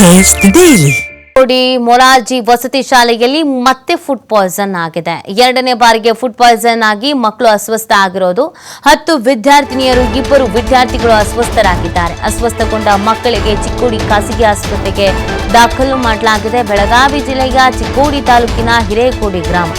Taste daily. ನೋಡಿ ಮೊರಾರ್ಜಿ ವಸತಿ ಶಾಲೆಯಲ್ಲಿ ಮತ್ತೆ ಫುಡ್ ಪಾಯ್ಸನ್ ಆಗಿದೆ. ಎರಡನೇ ಬಾರಿಗೆ ಫುಡ್ ಪಾಯ್ಸನ್ ಆಗಿ ಮಕ್ಕಳು ಅಸ್ವಸ್ಥ ಆಗಿರೋದು. ಹತ್ತು ವಿದ್ಯಾರ್ಥಿನಿಯರು, ಇಬ್ಬರು ವಿದ್ಯಾರ್ಥಿಗಳು ಅಸ್ವಸ್ಥರಾಗಿದ್ದಾರೆ. ಅಸ್ವಸ್ಥಗೊಂಡ ಮಕ್ಕಳಿಗೆ ಚಿಕ್ಕೋಡಿ ಖಾಸಗಿ ಆಸ್ಪತ್ರೆಗೆ ದಾಖಲು ಮಾಡಲಾಗಿದೆ. ಬೆಳಗಾವಿ ಜಿಲ್ಲೆಯ ಚಿಕ್ಕೋಡಿ ತಾಲೂಕಿನ ಹಿರೇಕೋಡಿ ಗ್ರಾಮ.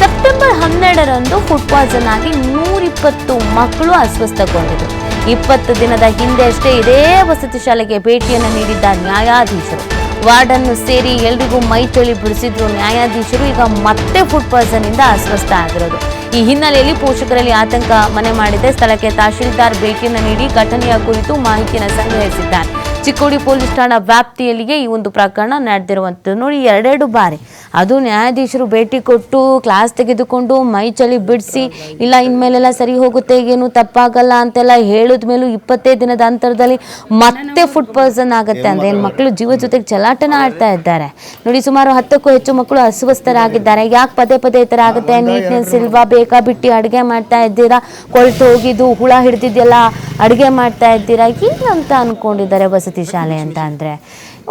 ಸೆಪ್ಟೆಂಬರ್ ಹನ್ನೆರಡರಂದು ಫುಡ್ ಪಾಯ್ಸನ್ ಆಗಿ ನೂರಿಪ್ಪತ್ತು ಮಕ್ಕಳು ಅಸ್ವಸ್ಥಗೊಂಡಿದ್ರು. ಇಪ್ಪತ್ತು ದಿನದ ಹಿಂದೆ ಅಷ್ಟೇ ಇದೇ ವಸತಿ ಶಾಲೆಗೆ ಭೇಟಿಯನ್ನು ನೀಡಿದ್ದ ನ್ಯಾಯಾಧೀಶರು. ವಾರ್ಡನ್ನು ಸೇರಿ ಎಲ್ರಿಗೂ ಮೈ ಚಳಿ ಬಿಡಿಸಿದ್ರು ನ್ಯಾಯಾಧೀಶರು. ಈಗ ಮತ್ತೆ ಫುಡ್ ಪಾಯ್ಸನ್ ಇಂದ ಅಸ್ವಸ್ಥ ಆಗಿರೋದು. ಈ ಹಿನ್ನೆಲೆಯಲ್ಲಿ ಪೋಷಕರಲ್ಲಿ ಆತಂಕ ಮನೆ ಮಾಡಿದೆ. ಸ್ಥಳಕ್ಕೆ ತಹಶೀಲ್ದಾರ್ ಭೇಟಿಯನ್ನು ನೀಡಿ ಘಟನೆಯ ಕುರಿತು ಮಾಹಿತಿಯನ್ನು ಸಂಗ್ರಹಿಸಿದ್ದಾರೆ. ಚಿಕ್ಕೋಡಿ ಪೊಲೀಸ್ ಠಾಣಾ ವ್ಯಾಪ್ತಿಯಲ್ಲಿಯೇ ಈ ಒಂದು ಪ್ರಕರಣ ನಡೆದಿರುವಂಥದ್ದು. ನೋಡಿ ಎರಡೆರಡು ಬಾರಿ. ಅದು ನ್ಯಾಯಾಧೀಶರು ಭೇಟಿ ಕೊಟ್ಟು ಕ್ಲಾಸ್ ತೆಗೆದುಕೊಂಡು ಮೈ ಚಳಿ ಬಿಡಿಸಿ ಇಲ್ಲ ಇನ್ಮೇಲೆಲ್ಲ ಸರಿ ಹೋಗುತ್ತೆ ಏನು ತಪ್ಪಾಗಲ್ಲ ಅಂತೆಲ್ಲ ಹೇಳಿದ ಮೇಲೂ ಇಪ್ಪತ್ತೈದು ದಿನದ ಅಂತರದಲ್ಲಿ ಮತ್ತೆ ಫುಡ್ ಪಾಯ್ಸನ್ ಆಗುತ್ತೆ. ಅಂದ್ರೆ ಏನು ಮಕ್ಕಳು ಜೀವ ಜೊತೆಗೆ ಚಲಾಟನ ಆಡ್ತಾ ಇದ್ದಾರೆ. ನೋಡಿ ಸುಮಾರು ಹತ್ತಕ್ಕೂ ಹೆಚ್ಚು ಮಕ್ಕಳು ಅಸ್ವಸ್ಥರಾಗಿದ್ದಾರೆ. ಯಾಕೆ ಪದೇ ಪದೇ ಈ ಥರ ಆಗುತ್ತೆ? ನೀಟ್ನೆಸ್ ಇಲ್ವಾ? ಬೇಕಾ ಬಿಟ್ಟು ಅಡುಗೆ ಮಾಡ್ತಾ ಇದ್ದೀರಾ? ಕೊಳ್ತು ಹೋಗಿದ್ದು ಹುಳ ಹಿಡ್ದಿದ್ದೆಲ್ಲ ಅಡುಗೆ ಮಾಡ್ತಾ ಇದ್ದೀರಾ ಅಂತ ಅಂದ್ಕೊಂಡಿದ್ದಾರೆ ವಸತಿ ಶಾಲೆ ಅಂತ ಅಂದರೆ.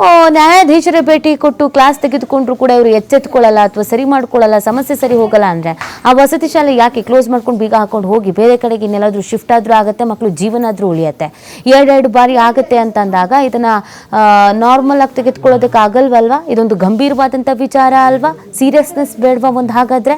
ಓ ನ್ಯಾಯಾಧೀಶರ ಭೇಟಿ ಕೊಟ್ಟು ಕ್ಲಾಸ್ ತೆಗೆದುಕೊಂಡ್ರು ಕೂಡ ಇವರು ಎಚ್ಚೆತ್ಕೊಳ್ಳಲ್ಲ ಅಥವಾ ಸರಿ ಮಾಡ್ಕೊಳ್ಳಲ್ಲ ಸಮಸ್ಯೆ ಸರಿ ಹೋಗಲ್ಲ ಅಂದರೆ ಆ ವಸತಿ ಶಾಲೆ ಯಾಕೆ ಕ್ಲೋಸ್ ಮಾಡ್ಕೊಂಡು ಬೀಗ ಹಾಕೊಂಡು ಹೋಗಿ ಬೇರೆ ಕಡೆಗೆ ಇನ್ನೆಲ್ಲಾದರೂ ಶಿಫ್ಟ್ ಆದರೂ ಆಗುತ್ತೆ ಮಕ್ಕಳು ಜೀವನ ಆದರೂ ಉಳಿಯತ್ತೆ? ಎರಡೆರಡು ಬಾರಿ ಆಗುತ್ತೆ ಅಂತ ಅಂದಾಗ ಇದನ್ನ ನಾರ್ಮಲ್ ಆಗಿ ತೆಗೆದುಕೊಳ್ಳೋದಕ್ಕೆ ಆಗಲ್ವಲ್ವ? ಇದೊಂದು ಗಂಭೀರವಾದಂಥ ವಿಚಾರ ಅಲ್ವಾ? ಸೀರಿಯಸ್ನೆಸ್ ಬೇಡವಾ ಒಂದು ಹಾಗಾದ್ರೆ?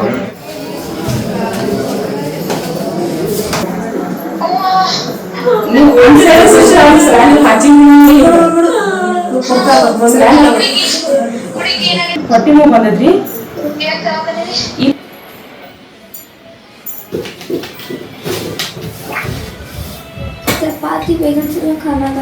నువ్వు ఒంటరి చూసావు శ్రాని హజ్జింది ಹೊಟ್ಟೆ ಬಂದದ್ರಿ ಚಪಾತಿ ಬೇಗ ಖಾನಾಗ